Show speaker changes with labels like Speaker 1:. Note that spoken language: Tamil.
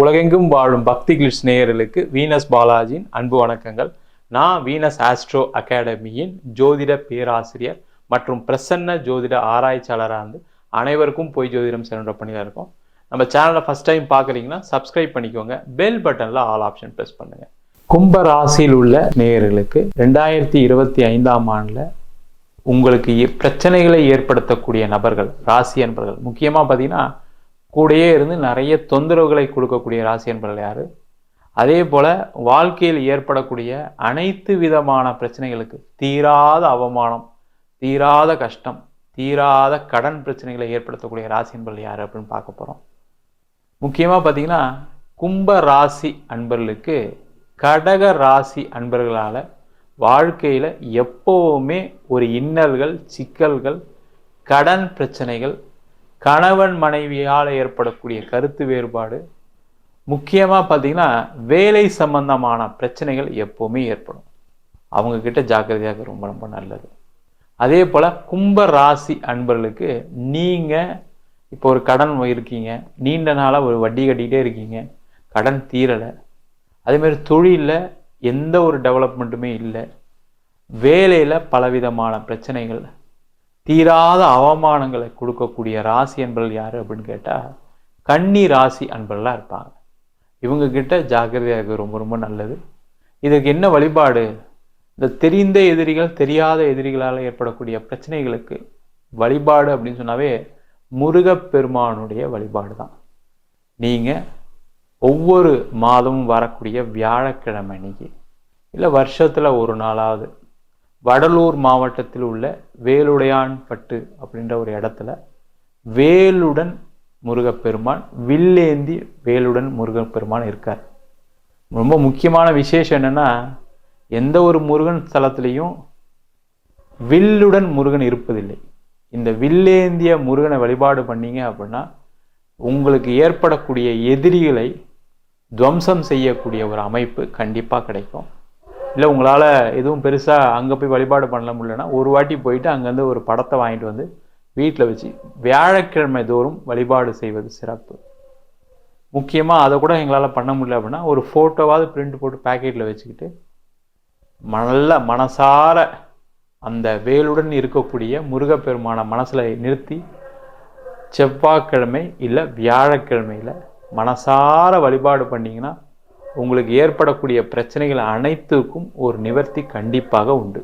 Speaker 1: உலகெங்கும் வாழும் பக்தி கிளிட்ஸ் நேயர்களுக்கு வீனஸ் பாலாஜியின் அன்பு வணக்கங்கள். நான் வீனஸ் ஆஸ்ட்ரோ அகாடமியின் ஜோதிட பேராசிரியர் மற்றும் பிரசன்ன ஜோதிட ஆராய்ச்சியாளராக இருந்து அனைவருக்கும் போய் ஜோதிடம் சென்ற பணியில் இருக்கோம். நம்ம சேனலை ஃபஸ்ட் டைம் பார்க்குறீங்கன்னா சப்ஸ்கிரைப் பண்ணிக்கோங்க. பெல் பட்டனில் ஆல் ஆப்ஷன் ப்ரெஸ் பண்ணுங்கள் கும்ப ராசியில் உள்ள நேயர்களுக்கு ரெண்டாயிரத்தி இருபத்தி ஐந்தாம் ஆண்டில் உங்களுக்கு பிரச்சனைகளை ஏற்படுத்தக்கூடிய நபர்கள் ராசி நண்பர்கள் முக்கியமாக பார்த்தீங்கன்னா கூடயே இருந்து நிறைய தொந்தரவுகளை கொடுக்கக்கூடிய ராசி என்பர்கள் யார்? அதே போல் வாழ்க்கையில் ஏற்படக்கூடிய அனைத்து விதமான பிரச்சனைகளுக்கு தீராத அவமானம் தீராத கஷ்டம் தீராத கடன் பிரச்சனைகளை ஏற்படுத்தக்கூடிய ராசி என்பர்கள் யார் அப்படின்னு பார்க்க போகிறோம் முக்கியமாக பார்த்தீங்கன்னா கும்ப ராசி அன்பர்களுக்கு கடக ராசி அன்பர்களால் வாழ்க்கையில் எப்போவுமே ஒரு இன்னல்கள் சிக்கல்கள் கடன் பிரச்சனைகள் கணவன் மனைவியால் ஏற்படக்கூடிய கருத்து வேறுபாடு முக்கியமாக பார்த்தீங்கன்னா வேலை சம்பந்தமான பிரச்சனைகள் எப்போவுமே ஏற்படும். அவங்கக்கிட்ட ஜாக்கிரதையாக ரொம்ப ரொம்ப நல்லது. அதே போல் கும்ப ராசி அன்பர்களுக்கு நீங்கள் இப்போ ஒரு கடன் இருக்கீங்க நீண்ட நாளாக ஒரு வட்டி கட்டிக்கிட்டே இருக்கீங்க கடன் தீரலை. அதேமாதிரி தொழிலில் எந்த ஒரு டெவலப்மெண்ட்டுமே இல்லை. வேலையில் பலவிதமான பிரச்சனைகள் தீராத அவமானங்களை கொடுக்கக்கூடிய ராசி அன்பர்கள் யார் அப்படின்னு கேட்டால் கன்னி ராசி அன்பர்களாக இருப்பாங்க. இவங்கக்கிட்ட ஜாக்கிரதையாக ரொம்ப ரொம்ப நல்லது. இதுக்கு என்ன வழிபாடு? இந்த தெரிந்த எதிரிகள் தெரியாத எதிரிகளால் ஏற்படக்கூடிய பிரச்சனைகளுக்கு வழிபாடு அப்படின்னு சொன்னாவே முருகப்பெருமானுடைய வழிபாடு தான் நீங்கள் ஒவ்வொரு மாதமும் வரக்கூடிய வியாழக்கிழமை அன்னைக்கு இல்லை வருஷத்தில் ஒரு நாளாவது வடலூர் மாவட்டத்தில் உள்ள வேலுடையான்பட்டு அப்படின்ற ஒரு இடத்துல வேலுடன் முருகப்பெருமான் வில்லேந்தி வேலுடன் முருகப்பெருமான் இருக்கார். ரொம்ப முக்கியமான விசேஷம் என்னென்னா எந்த ஒரு முருகன் ஸ்தலத்துலேயும் வில்லுடன் முருகன் இருப்பதில்லை. இந்த வில்லேந்திய முருகனை வழிபாடு பண்ணீங்க அப்படின்னா உங்களுக்கு ஏற்படக்கூடிய எதிரிகளை துவம்சம் செய்யக்கூடிய ஒரு அமைப்பு கண்டிப்பாக கிடைக்கும். இல்லை உங்களால் எதுவும் பெருசாக அங்கே போய் வழிபாடு பண்ண முடியலன்னா ஒரு வாட்டி போயிட்டு அங்கேருந்து ஒரு படத்தை வாங்கிட்டு வந்து வீட்டில் வச்சு வியாழக்கிழமை தோறும் வழிபாடு செய்வது சிறப்பு. முக்கியமாக அதை கூட எங்களால் பண்ண முடியல அப்படின்னா ஒரு ஃபோட்டோவாவது பிரிண்ட் போட்டு பேக்கெட்டில் வச்சுக்கிட்டு நல்ல மனசார அந்த வேலுடன் இருக்கக்கூடிய முருகப்பெருமான மனசில் நிறுத்தி செவ்வாய்க்கிழமை இல்லை வியாழக்கிழமையில் மனசார வழிபாடு பண்ணிங்கன்னா உங்களுக்கு ஏற்படக்கூடிய பிரச்சனைகள் அனைத்துக்கும் ஒரு நிவர்த்தி கண்டிப்பாக உண்டு.